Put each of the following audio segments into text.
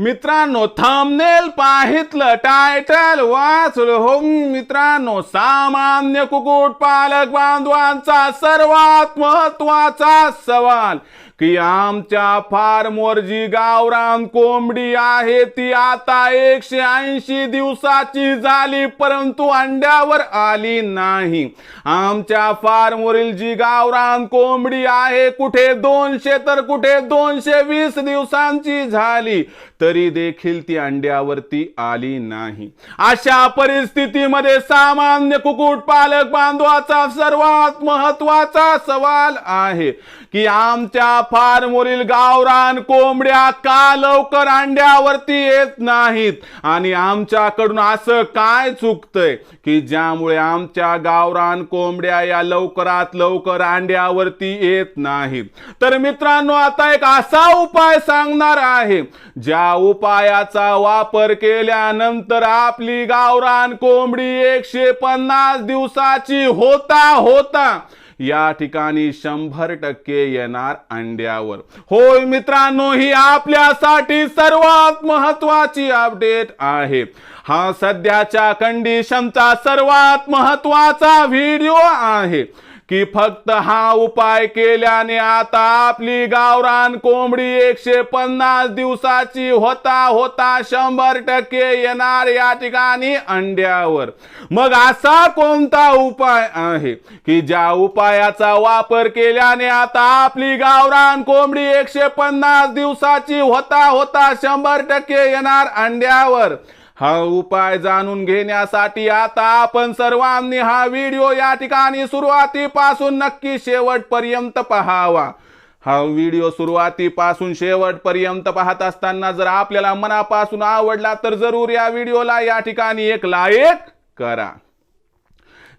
मित्रांनो थांबनेल पाहितलं टायटल वाचलं. हो मित्रांनो सामान्य कुकुट पालक बांधवांचा सर्वात महत्त्वाचा सवाल की आमच्या फार्मवर जी गावरान कोंबडी आहे ती आता एकशे ऐंशी दिवसाची झाली परंतु अंड्यावर आली नाही. आमच्या फार्मवरील जी गावरान कोंबडी आहे कुठे दोनशे तर कुठे दोनशे वीस दिवसांची झाली तरी देखील ती अंड्यावरती आली नाही. अशा परिस्थितीमध्ये सामान्य कुक्कुटपालक बांधवाचा सर्वात महत्त्वाचा सवाल आहे की आमच्या फार्मवरील गावरान कोंबड्या का लवकर अंड्यावरती येत नाहीत? आणि आमच्याकडून असं काय चुकतंय की ज्यामुळे आमच्या गावरान कोंबड्या या लवकरात लवकर अंड्यावरती येत नाहीत? तर मित्रांनो आता एक असा उपाय सांगणार आहे. ज्या उपायाचा वापर केल्यानंतर आपली गावरान कोंबडी एकशे पन्नास दिवसाची होता होता या ठिकाणी शंभर टक्के येणार अंड्यावर. होय मित्रांनो ही आपल्यासाठी सर्वात महत्वाची अपडेट आहे. हा सध्याच्या कंडिशनचा सर्वात महत्त्वाचा व्हिडिओ आहे. की फक्त हा उपाय केल्याने आता आपली गावरान कोंबडी एकशे पन्नास दिवसाची होता होता शंभर टक्के येणार या ठिकाणी अंड्यावर. मग असा कोणता उपाय आहे की ज्या उपायाचा वापर केल्याने आता आपली गावरान कोंबडी एकशे पन्नास दिवसाची होता होता शंभर टक्के येणार अंड्यावर? हा उपाय जाणून घेण्यासाठी आता आपण सर्वांनी हा व्हिडिओ या ठिकाणी सुरुवातीपासून नक्की शेवटपर्यंत पहावा. हा व्हिडिओ सुरुवातीपासून शेवटपर्यंत पाहत असताना जर आपल्याला मनापासून आवडला तर जरूर या व्हिडिओला या ठिकाणी एक लाईक करा.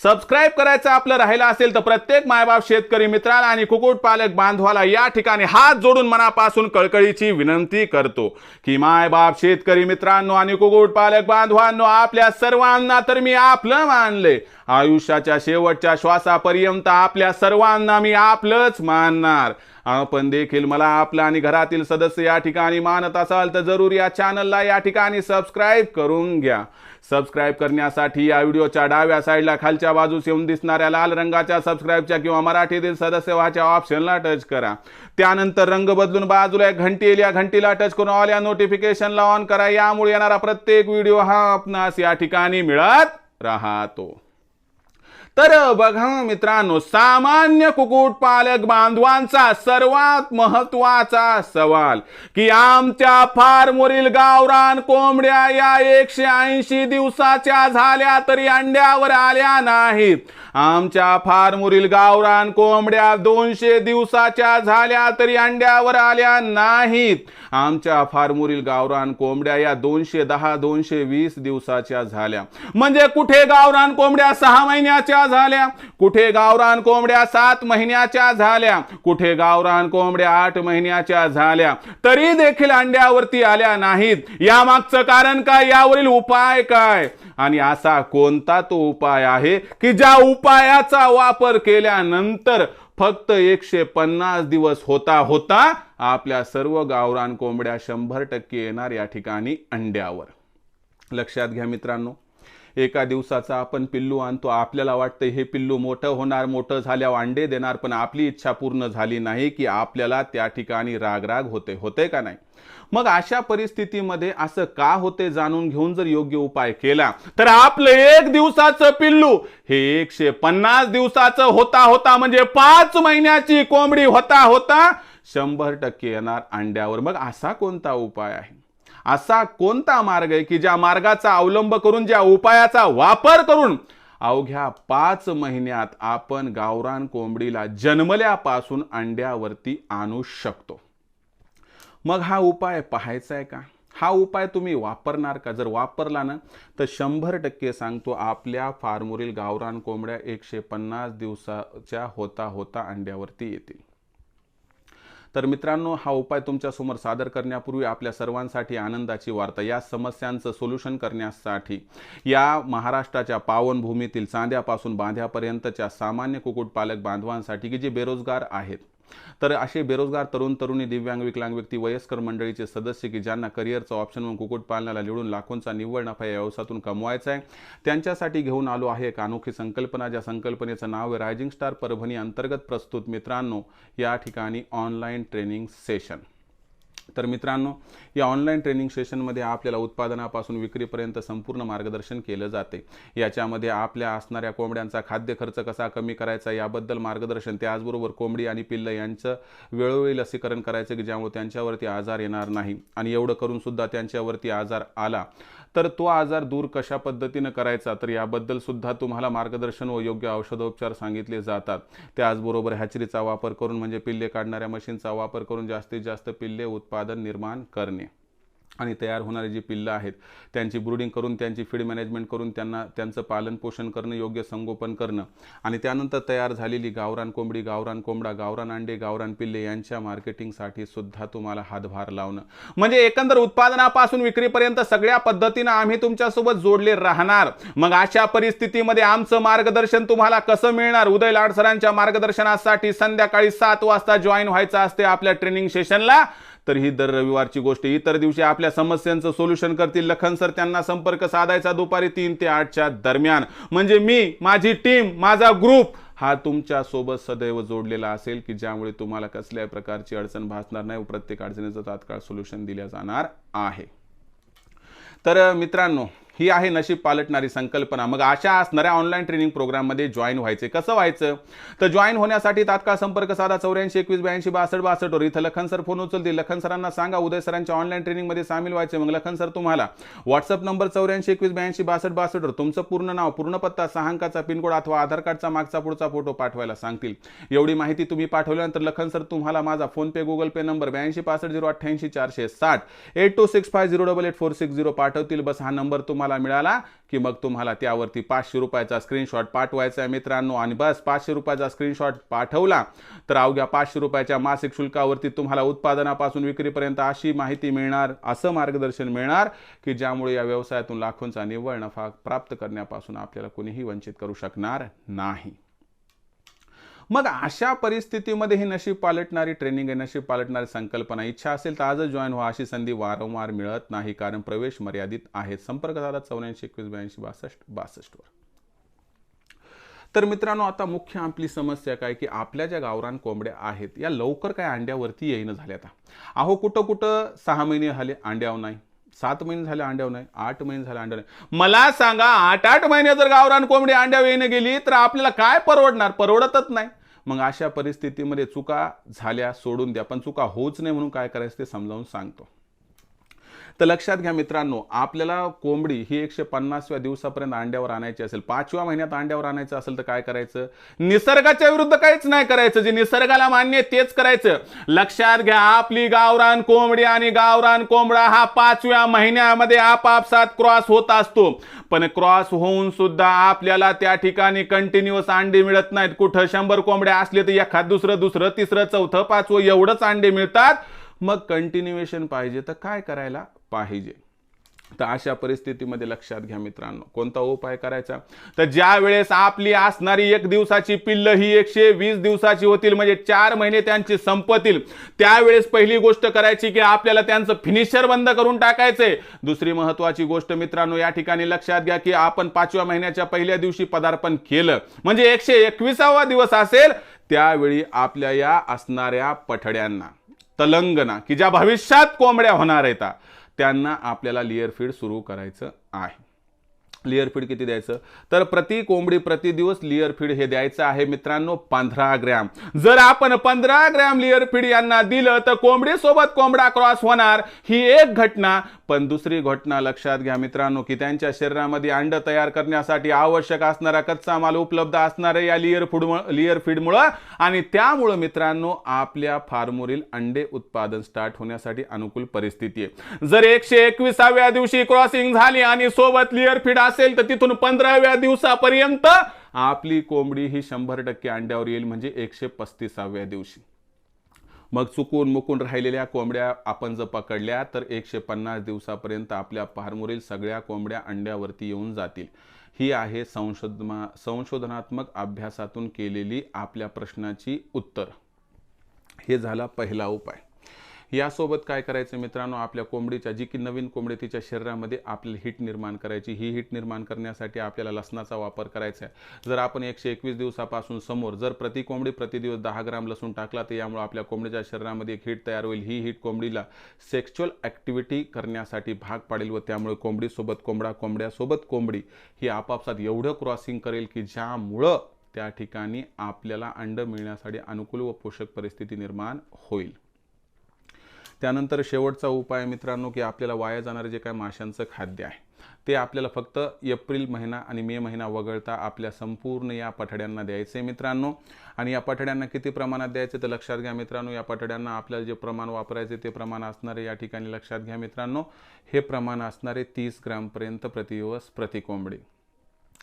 सबस्क्राईब करायचं आपलं राहिलं असेल तर प्रत्येक मायबाप शेतकरी मित्राला आणि कुक्कुट पालक बांधवाला या ठिकाणी हात जोडून मनापासून कळकळीची विनंती करतो की मायबाप शेतकरी मित्रांनो आणि कुक्कुट पालक बांधवांनो आपल्या सर्वांना तर मी आपलं मानले. आयुष्याच्या शेवटच्या श्वासापर्यंत आपल्या सर्वांना मी आपलंच मानणार. आपण देखील मला आपला आणि घरातील सदस्य या ठिकाणी मानत असाल तर जरूर या चॅनलला या ठिकाणी सबस्क्राईब करून घ्या. सबस्क्राईब करण्यासाठी या व्हिडिओच्या डाव्या साईडला खालच्या बाजूस येऊन दिसणाऱ्या लाल रंगाच्या सबस्क्राईबच्या किंवा मराठीतील सदस्य व्हाच्या ऑप्शनला टच करा. त्यानंतर रंग बदलून बाजूला एक घंटी येईल. या घंटीला टच करून ऑल या नोटिफिकेशनला ऑन करा. यामुळे येणारा प्रत्येक व्हिडिओ हा आपणास या ठिकाणी मिळत राहतो. तर बघा मित्रांनो सामान्य कुक्कुटपालक बांधवांचा सर्वात महत्त्वाचा सवाल की आमच्या फार्मवरील गावरान कोंबड्या या एकशे ऐंशी दिवसाच्या झाल्या तरी अंड्यावर आल्या नाहीत. आमच्या फार्मवरील गावरान कोंबड्या दोनशे दिवसाच्या झाल्या तरी अंड्यावर आल्या नाहीत. आमच्या फार्मवरील गावरान कोंबड्या या दोनशे दहा दोनशे वीस दिवसाच्या झाल्या. म्हणजे कुठे गावरान कोंबड्या सहा महिन्याच्या झाल्या. कुठे गावरान कोंबड्या सात महिन्याच्या झाल्या. कुठे गावरान कोंबड्या आठ महिन्याच्या झाल्या. तरी देखील अंड्यावरती आल्या नाहीत. यामागचं कारण काय? यावरील उपाय काय? आणि असा कोणता तो उपाय आहे की ज्या उपायाचा वापर केल्यानंतर फक्त एकशे पन्नास दिवस होता होता आपल्या सर्व गावरान कोंबड्या शंभर टक्के येणार या ठिकाणी अंड्यावर. लक्षात घ्या मित्रांनो. एका दिवसाचा आपण पिल्लू आणतो. आपल्याला वाटतं हे पिल्लू मोठं होणार मोठं झाल्यावर अंडे देणार पण आपली इच्छा पूर्ण झाली नाही की आपल्याला त्या ठिकाणी रागराग होते. होते का नाही? मग अशा परिस्थितीमध्ये असं का होते जाणून घेऊन जर योग्य उपाय केला तर आपलं एक दिवसाचं पिल्लू हे एकशे पन्नास दिवसाचं होता होता म्हणजे पाच महिन्याची कोंबडी होता होता शंभर टक्के येणार अंड्यावर. मग असा कोणता उपाय आहे? असा कोणता मार्ग आहे की ज्या मार्गाचा अवलंब करून ज्या उपायाचा वापर करून अवघ्या पाच महिन्यात आपण गावरान कोंबडीला जन्मल्यापासून अंड्यावरती आणू शकतो? मग हा उपाय पाहायचा आहे का? हा उपाय तुम्ही वापरणार का? जर वापरला ना तर शंभर टक्के सांगतो आपल्या फार्मवरील गावरान कोंबड्या एकशे पन्नास दिवसाच्या होता होता अंड्यावरती येतील. तर मित्रांनो हा उपाय तुमच्यासमोर सादर करण्यापूर्वी आपल्या सर्वांसाठी आनंदाची वार्ता या समस्यांचं सोल्युशन करण्यासाठी. या महाराष्ट्राच्या पावनभूमीतील चांद्यापासून बांध्यापर्यंतच्या सामान्य कुक्कुटपालक बांधवांसाठी की जे बेरोजगार आहेत तर असे बेरोजगार तरुण तरुणी दिव्यांग विकलांग व्यक्ती वयस्कर मंडळीचे सदस्य की ज्यांना करिअरचा ऑप्शन म्हणून कुक्कुटपालनाला निवडून लाखोंचा निव्वळ नफा या व्यवसायातून कमवायचा आहे त्यांच्यासाठी घेऊन आलो आहे एक अनोखी संकल्पना ज्या संकल्पनेचं नाव आहे रायझिंग स्टार परभणी अंतर्गत प्रस्तुत. मित्रांनो या ठिकाणी ऑनलाईन ट्रेनिंग सेशन तर मित्रांनो या ऑनलाईन ट्रेनिंग सेशनमध्ये आपल्याला उत्पादनापासून विक्रीपर्यंत संपूर्ण मार्गदर्शन केलं जाते. याच्यामध्ये आपल्या असणाऱ्या कोंबड्यांचा खाद्य खर्च कसा कमी करायचा याबद्दल मार्गदर्शन त्याचबरोबर कोंबडी आणि पिल्लं यांचं वेळोवेळी लसीकरण करायचं की ज्यामुळे त्यांच्यावरती आजार येणार नाही. आणि एवढं करून सुद्धा त्यांच्यावरती आजार आला तर तो आजार दूर कशा पद्धतीनं करायचा? तर याबद्दल सुद्धा तुम्हाला मार्गदर्शन व योग्य औषधोपचार सांगितले जातात. त्याचबरोबर हॅचरीचा वापर करून म्हणजे पिल्ले काढणाऱ्या मशीनचा वापर करून जास्तीत जास्त पिल्ले उत्पादन निर्माण करणे. आणि तयार होणारी जी पिल्लं आहेत त्यांची ब्रुडिंग करून त्यांची फीड मॅनेजमेंट करून त्यांना त्यांचं पालन पोषण करणं योग्य संगोपन करणं आणि त्यानंतर तयार झालेली गावरान कोंबडी गावरान कोंबडा गावरान अंडे गावरान पिल्ले यांच्या मार्केटिंगसाठी सुद्धा तुम्हाला हातभार लावणं. म्हणजे एकंदर उत्पादनापासून विक्रीपर्यंत सगळ्या पद्धतीनं आम्ही तुमच्यासोबत जोडले राहणार. मग अशा परिस्थितीमध्ये आमचं मार्गदर्शन तुम्हाला कसं मिळणार? उदय लाडसरांच्या मार्गदर्शनासाठी संध्याकाळी सात वाजता जॉईन व्हायचं असते आपल्या ट्रेनिंग सेशनला तर ही दर रविवारची गोष्ट इतर दिवशी आपल्या समस्यांचं सोल्युशन करतील. लखन सर त्यांना संपर्क साधायचा दुपारी तीन ते आठच्या दरम्यान. म्हणजे मी माझी टीम माझा ग्रुप हा तुमच्यासोबत सदैव जोडलेला असेल की ज्यामुळे तुम्हाला कसल्याही प्रकारची अडचण भासणार नाही व प्रत्येक अडचणीचं तात्काळ सोल्युशन दिल्या जाणार आहे. तर मित्रांनो ही आहे नशीब पालटणारी संकल्पना. मग अशा असणाऱ्या ऑनलाईन ट्रेनिंग प्रोग्राममध्ये जॉईन व्हायचे कसं व्हायचं? तर जॉईन होण्यासाठी तात्काळ संपर्क साधा. चौऱ्याऐंशी एकवीस ब्याऐंशी बासष्ट बासष्टवर इथं लखन सर फोन उचलतील. लखन सरांना सांगा उदय सरांच्या ऑनलाईन ट्रेनिंगमध्ये सामील व्हायचे मग लखन सर तुम्हाला व्हॉट्सअप नंबर चौऱ्याऐंशी एकवीस ब्याऐंशी बासष्ट बासष्टवर तुमचं पूर्ण नाव पूर्ण पत्ता सहा अंकाचा पिनकोड अथवा आधार कार्डचा मागचा पुढचा फोटो पाठवायला सांगतील. एवढी माहिती तुम्ही पाठवल्यानंतर लखन सर तुम्हाला माझा PhonePe Google Pay number ब्याऐंशी पासष्ट झिरो अठ्ठ्याऐंशी चारशे साठ eight two six five zero double eight four six zero पाठवतील. बस हा नंबर तुम्हाला मिळाला की मग तुम्हाला त्यावरती पाचशे रुपयाचा स्क्रीनशॉट पाठवायचा आहे मित्रांनो. आणि बस पाचशे रुपयाचा स्क्रीनशॉट पाठवला. तर अवघ्या पाचशे रुपयाच्या मासिक शुल्कावरती तुम्हाला उत्पादनापासून विक्रीपर्यंत अशी माहिती मिळणार असं मार्गदर्शन मिळणार की ज्यामुळे या व्यवसायातून लाखोंचा निव्वळ नफा प्राप्त करण्यापासून आपल्याला कोणीही वंचित करू शकणार नाही. मग अशा परिस्थितीमध्ये ही नशीब पालटणारी ट्रेनिंग आहे नशीब पालटणारी संकल्पना इच्छा असेल तर आजच जॉईन व्हा अशी संधी वारंवार मिळत नाही कारण प्रवेश मर्यादित आहे संपर्क झाला चौऱ्याऐंशी एकवीस ब्याऐंशी बासष्ट बासष्टवर तर मित्रांनो आता मुख्य आपली समस्या काय की आपल्या ज्या गावरान कोंबड्या आहेत या लवकर काय अंड्यावरती येईन झाल्या आता. अहो कुठं कुठं सहा महिने झाले अंड्याव नाही सात महिने झाले अंड्याव नाही आठ महिने झाले अंड्या नाही. मला सांगा आठ आठ महिने जर गावरान कोंबडी अंड्याव येणं गेली तर आपल्याला काय परवडणार? परवडतच नाही. मग अशा परिस्थितीमध्ये चुका झाल्या सोडून द्या. पण चुका होऊच नाही म्हणून काय करायचं ते समजावून सांगतो. तर लक्षात घ्या मित्रांनो आपल्याला कोंबडी ही एकशे पन्नासव्या दिवसापर्यंत अंड्यावर आणायची असेल पाचव्या महिन्यात अंड्यावर आणायचं असेल तर काय करायचं? निसर्गाच्या विरुद्ध काहीच नाही करायचं जे निसर्गाला मान्य तेच करायचं. लक्षात घ्या आपली गावरान कोंबडी आणि गावरान कोंबडा हा पाचव्या महिन्यामध्ये आपापसात क्रॉस होत असतो. पण क्रॉस होऊन सुद्धा आपल्याला त्या ठिकाणी कंटिन्युअस अंडी मिळत नाहीत. कुठं शंभर कोंबड्या असले तर एखाद दुसरं दुसरं तिसरं चौथं पाचवं एवढंच अंडे मिळतात. मग कंटिन्युएशन पाहिजे तर काय करायला पाहिजे? तर अशा परिस्थितीमध्ये लक्षात घ्या मित्रांनो. कोणता उपाय करायचा? तर ज्या वेळेस आपली असणारी एक दिवसाची पिल्ल ही एकशे वीस दिवसाची होतील म्हणजे चार महिने त्यांची संपतील त्यावेळेस पहिली गोष्ट करायची की आपल्याला त्यांचं फिनिशर बंद करून टाकायचंय. दुसरी महत्वाची गोष्ट मित्रांनो या ठिकाणी लक्षात घ्या की आपण पाचव्या महिन्याच्या पहिल्या दिवशी पदार्पण केलं म्हणजे एकशे एकविसावा दिवस असेल त्यावेळी आपल्या या असणाऱ्या पठड्यांना. तलंगणा की ज्या भविष्यात कोंबड्या होणार आहेत त्यांना आपल्याला लिअर फीड सुरू करायचं आहे. लिअर फीड किती द्यायचं? तर प्रति कोंबडी प्रति दिवस लिअर फीड हे द्यायचं आहे मित्रांनो पंधरा ग्रॅम. जर आपण पंधरा ग्रॅम लिअर फीड यांना दिलं तर कोंबडी सोबत कोंबडा क्रॉस होणार. ही एक घटना. पण दुसरी घटना लक्षात घ्या मित्रांनो की त्यांच्या शरीरामध्ये अंड तयार करण्यासाठी आवश्यक असणारा कच्चा माल उपलब्ध असणार या लिअर फूड लिअर फीडमुळं आणि त्यामुळं मित्रांनो आपल्या फार्मवरील अंडे उत्पादन स्टार्ट होण्यासाठी अनुकूल परिस्थिती आहे. जर एकशे एकविसाव्या दिवशी क्रॉसिंग झाली आणि सोबत लिअर फीड असेल तर तिथून पंधराव्या दिवसापर्यंत आपली कोंबडी ही शंभर टक्के अंड्यावर येईल म्हणजे एकशे पस्तीसाव्या दिवशी. मग चुकून मुकून राहिलेल्या कोंबड्या आपण जर पकडल्या तर एकशे पन्नास दिवसापर्यंत आपल्या फार्मवरील सगळ्या कोंबड्या अंड्यावरती येऊन जातील. ही आहे संशोधना संशोधनात्मक अभ्यासातून केलेली आपल्या प्रश्नाची उत्तर. हे झाला पहिला उपाय. यासोबत काय करायचं मित्रांनो? आपल्या कोंबडीच्या जी की नवीन कोंबडी तिच्या शरीरामध्ये आपल्याला हिट निर्माण करायची. ही हिट निर्माण करण्यासाठी आपल्याला लसणाचा वापर करायचा आहे. जर आपण एकशे एकवीस दिवसापासून समोर जर प्रति कोंबडी प्रति दिवस दहा ग्राम लसूण टाकला तर यामुळे आपल्या कोंबडीच्या शरीरामध्ये एक हिट तयार होईल. ही हिट कोंबडीला सेक्च्युअल ॲक्टिव्हिटी करण्यासाठी भाग पाडेल व त्यामुळे कोंबडीसोबत कोंबडा कोंबड्यासोबत कोंबडी ही आपापसात एवढं क्रॉसिंग करेल की ज्यामुळं त्या ठिकाणी आपल्याला अंड मिळण्यासाठी अनुकूल व पोषक परिस्थिती निर्माण होईल. त्यानंतर शेवटचा उपाय मित्रांनो की आपल्याला वाया जाणारे जे काय माशांचं खाद्य आहे ते आपल्याला फक्त एप्रिल महिना आणि मे महिना वगळता आपल्या संपूर्ण या पठड्यांना द्यायचे मित्रांनो. आणि या पठड्यांना किती प्रमाणात द्यायचे तर लक्षात घ्या मित्रांनो. या पठड्यांना आपल्याला जे प्रमाण वापरायचे ते प्रमाण असणारे या ठिकाणी लक्षात घ्या मित्रांनो. हे प्रमाण असणारे तीस ग्रामपर्यंत प्रतिदिवस प्रति कोंबडी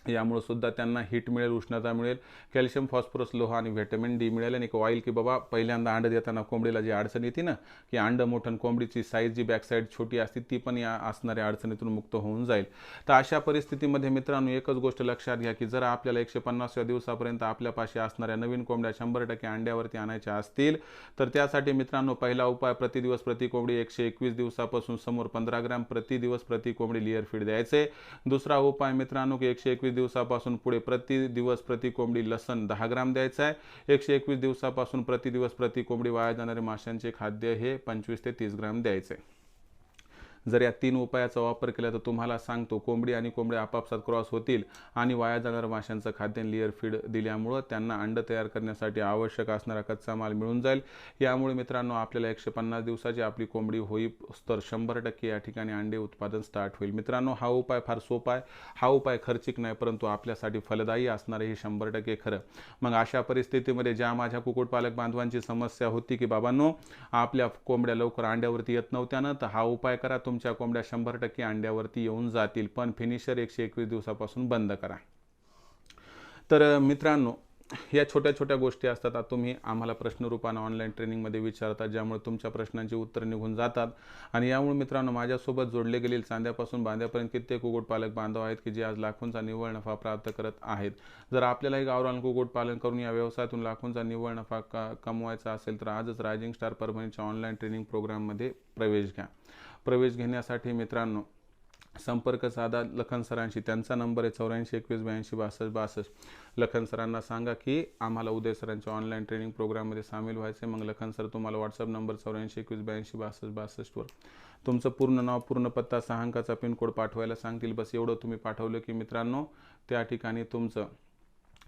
यामुळे सुद्धा त्यांना हिट मिळेल उष्णता मिळेल. कॅल्शियम फॉस्फरस लोहा आणि व्हिटॅमिन डी मिळेल. आणि ऑइल की बाबा पहिल्यांदा अंड देताना कोंबडीला जी अडचण येते ना की अंड मोठं कोंबडीची साईज जी बॅक साईड छोटी असते ती पण या असणाऱ्या अडचणीतून मुक्त होऊन जाईल. तर अशा परिस्थितीमध्ये मित्रांनो एकच गोष्ट लक्षात घ्या की जर आपल्याला एकशे पन्नासव्या दिवसापर्यंत आपल्यापाशी असणाऱ्या नवीन कोंबड्या शंभर टक्के अंड्यावरती आणायच्या असतील तर त्यासाठी मित्रांनो पहिला उपाय प्रतिदिवस प्रति कोंबडी एकशे एकवीस दिवसापासून समोर पंधरा ग्रॅम प्रति दिवस प्रति कोंबडी लिअर फीड द्यायचे. दुसरा उपाय मित्रांनो की एकशे एकवीस दिवसापासून पुढे प्रति दिवस प्रति कोंबडी लसण दहा ग्राम द्यायचं आहे. एकशे एकवीस दिवसापासून प्रति दिवस प्रति कोंबडी वाया जाणारे माशांचे खाद्य हे पंचवीस ते तीस ग्राम द्यायचे. जर या तीन उपायाचा वापर केला तर तुम्हाला सांगतो कोंबडी आणि कोंबडी आपापसात क्रॉस होतील आणि वाया जाणाऱ्या माशांचं खाद्य लिअर फीड दिल्यामुळं त्यांना अंड तयार करण्यासाठी आवश्यक असणारा कच्चा माल मिळून जाईल. यामुळे मित्रांनो आपल्याला एकशे पन्नास दिवसाची आपली कोंबडी होई तर शंभर टक्के या ठिकाणी अंडे उत्पादन स्टार्ट होईल. मित्रांनो हा उपाय फार सोपा आहे. हा उपाय खर्चिक नाही परंतु आपल्यासाठी फलदायी असणार हे शंभर टक्के खरं. मग अशा परिस्थितीमध्ये ज्या माझ्या कुक्कुटपालक बांधवांची समस्या होती की बाबांनो आपल्या कोंबड्या लवकर अंड्यावरती येत नव्हत्या ना तर हा उपाय करा. तुमच्या कोंबड्या शंभर टक्के अंड्यावरती येऊन जातील पण फिनिशर एकशे एकवीस दिवसापासून बंद करा. तर मित्रांनो या छोट्या छोट्या गोष्टी असतात. आता तुम्ही आम्हाला प्रश्नरूपानं ऑनलाईन ट्रेनिंगमध्ये विचारता ज्यामुळे तुमच्या प्रश्नांची उत्तर निघून जातात. आणि यामुळे मित्रांनो माझ्यासोबत जोडले गेलेले चांद्यापासून बांध्यापर्यंत कित्येक कुक्कुटपालक बांधव आहेत की जे आज लाखोंचा निव्वळ नफा प्राप्त करत आहेत. जर आपल्यालाही गावरान कुक्कुटपालन करून या व्यवसायातून लाखोंचा निव्वळ नफा क कमवायचा असेल तर आजच रायझिंग स्टार परभणीच्या ऑनलाईन ट्रेनिंग प्रोग्राममध्ये प्रवेश घ्या. प्रवेश घेण्यासाठी मित्रांनो संपर्क साधा. लखन सरांशी त्यांचा नंबर आहे चौऱ्याऐंशी एकवीस ब्याऐंशी बासष्ट बासष्ट. लखन सरांना सांगा की आम्हाला उदय सरांच्या ऑनलाईन ट्रेनिंग प्रोग्राममध्ये सामील व्हायचे मग लखन सर तुम्हाला व्हॉट्सअप नंबर चौऱ्याऐंशी एकवीस ब्याऐंशी बासष्ट बासष्टवर तुमचं पूर्ण नाव पूर्ण पत्ता सहा अंकाचा पिनकोड पाठवायला सांगतील. बस एवढं तुम्ही पाठवलं की मित्रांनो त्या ठिकाणी तुमचं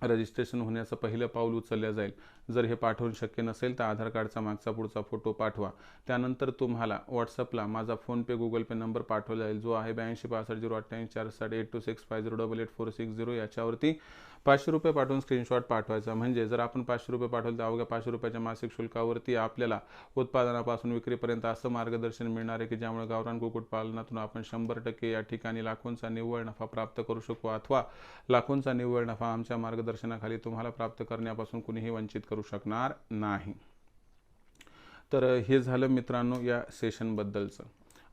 रजिस्ट्रेशन होण्याचं पहिलं पाऊल उचललं जाईल. जर हे पाठवून शक्य नसेल तर आधार कार्डचा मागचा पुढचा फोटो पाठवा. त्यानंतर तुम्हाला व्हॉट्सअपला माझा फोनपे गुगल पे नंबर पाठवला जाईल. जो आहे ब्याऐंशी पासष्ट झिरो अठ्ठ्याऐंशी चार साठ eight two six five zero double eight four six zero याच्यावरती पाचशे रुपये पाठवून स्क्रीनशॉट पाठवायचा. म्हणजे जर आपण पाचशे रुपये पाठवलं तर अवघ्या पाचशे रुपयाच्या मासिक शुल्कावरती आपल्याला उत्पादनापासून विक्रीपर्यंत असं मार्गदर्शन मिळणार आहे की ज्यामुळे गावरान कुक्कुटपालनातून आपण शंभर टक्के या ठिकाणी लाखोंचा निव्वळ नफा प्राप्त करू शकू अथवा लाखोंचा निव्वळ नफा आमच्या मार्गदर्शनाखाली तुम्हाला प्राप्त करण्यापासून कुणीही वंचित करू शकणार नाही. तर हे झालं मित्रांनो या सेशनबद्दलचं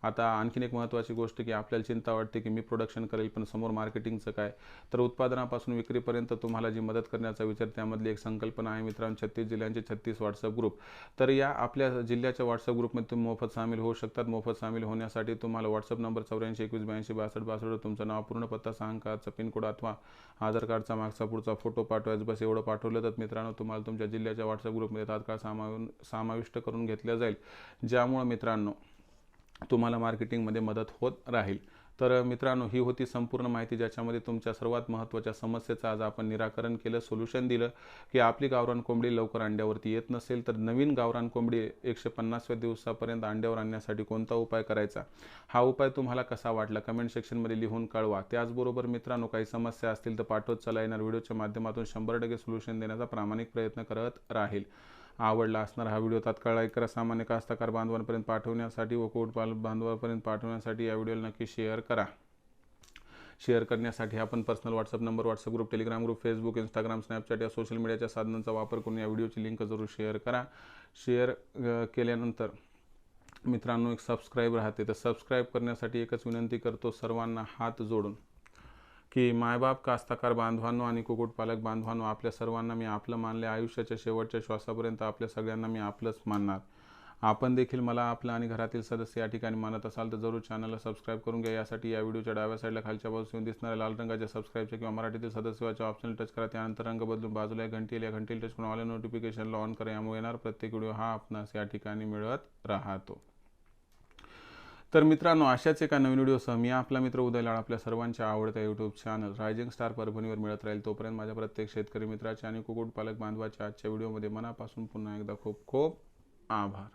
आता आणखीन एक महत्त्वाची गोष्ट की आपल्याला चिंता वाटते की मी प्रोडक्शन करेल पण समोर मार्केटिंगचं काय? तर उत्पादनापासून विक्रीपर्यंत तुम्हाला जी मदत करण्याचा विचार त्यामधली एक संकल्पना आहे मित्रांनो छत्तीस जिल्ह्यांचे छत्तीस व्हॉट्सअप ग्रुप तर या आपल्या जिल्ह्याच्या व्हॉट्सअप ग्रुपमध्ये तुम्ही मोफत सामील होऊ शकतात. मोफत सामील होण्यासाठी तुम्हाला व्हॉट्सअप नंबर चौऱ्याऐंशी एकवीस ब्याऐंशी बासष्ट बासष्ट तुमचं नाव पूर्ण पत्ता सांगाचा पिनकोड अथवा आधार कार्डचा मागचा पुढचा फोटो पाठवायचं बस एवढं पाठवलं तर मित्रांनो तुम्हाला तुमच्या जिल्ह्याच्या व्हॉट्सअप ग्रुपमध्ये तात्काळ सामावून समाविष्ट करून घेतल्या जाईल. ज्यामुळं मित्रांनो तुम्हाला मार्केटिंगमध्ये मदत होत राहील. तर मित्रांनो ही होती संपूर्ण माहिती ज्याच्यामध्ये तुमच्या सर्वात महत्त्वाच्या समस्येचं आज आपण निराकरण केलं सोल्युशन दिलं की आपली गावरान कोंबडी लवकर अंड्यावरती येत नसेल तर नवीन गावरान कोंबडी एकशे पन्नासव्या दिवसापर्यंत अंड्यावर आणण्यासाठी कोणता उपाय करायचा? हा उपाय तुम्हाला कसा वाटला? कमेंट सेक्शनमध्ये लिहून कळवा. त्याचबरोबर मित्रांनो काही समस्या असतील तर पाठवत चला. येणार व्हिडिओच्या माध्यमातून शंभर टक्के सोल्युशन देण्याचा प्रामाणिक प्रयत्न करत राहील. आवडला असणारा हा व्हिडिओ तात्काळ लाईक करा. सामान्य कास्तकार बांधवांपर्यंत पाठवण्यासाठी व कोटपाल बांधवांपर्यंत पाठवण्यासाठी या व्हिडिओला नक्की शेअर करा. शेअर करण्यासाठी आपण personal WhatsApp number WhatsApp group Telegram group Facebook Instagram Snapchat या सोशल मीडियाच्या साधनांचा वापर करून या व्हिडिओची लिंक जरूर शेअर करा. शेअर केल्यानंतर मित्रांनो एक सबस्क्राईब राहते. तर सबस्क्राईब करण्यासाठी एकच विनंती करतो सर्वांना हात जोडून. की मायबाप कास्ताकार बांधवांनो आणि कुक्कुटपालक बांधवांनो आपल्या सर्वांना मी आपलं मानले आयुष्याच्या शेवटच्या श्वासापर्यंत आपल्या सगळ्यांना मी आपलंच मानणार. आपण देखील मला आपलं आणि घरातील सदस्य या ठिकाणी मानत असाल तर जरूर चॅनलला सबस्क्राईब करून घ्या. यासाठी या व्हिडिओच्या डाव्या साईडला खालच्या बाजूला दिसणाऱ्या लाल रंगाच्या सबस्क्राईबच्या किंवा मराठीतील सदस्याच्या ऑप्शन टच करा. त्यानंतर रंग बदलून बाजूला एक घंटी या घंटीला टच करून ऑल नोटिफिकेशनला ऑन करा. यामुळे येणार प्रत्येक व्हिडिओ हा आपणास या ठिकाणी मिळत राहतो. तर मित्रांनो अशाच एका नवीन व्हिडिओसह मी आपला मित्र उदय लाड आपल्या सर्वांच्या आवडत्या यूट्यूब चॅनल रायझिंग स्टार परभणीवर मिळत राहील. तोपर्यंत माझ्या प्रत्येक शेतकरी मित्राच्या आणि कुक्कुटपालक बांधवाच्या आजच्या व्हिडिओमध्ये मनापासून पुन्हा एकदा खूप खूप आभार.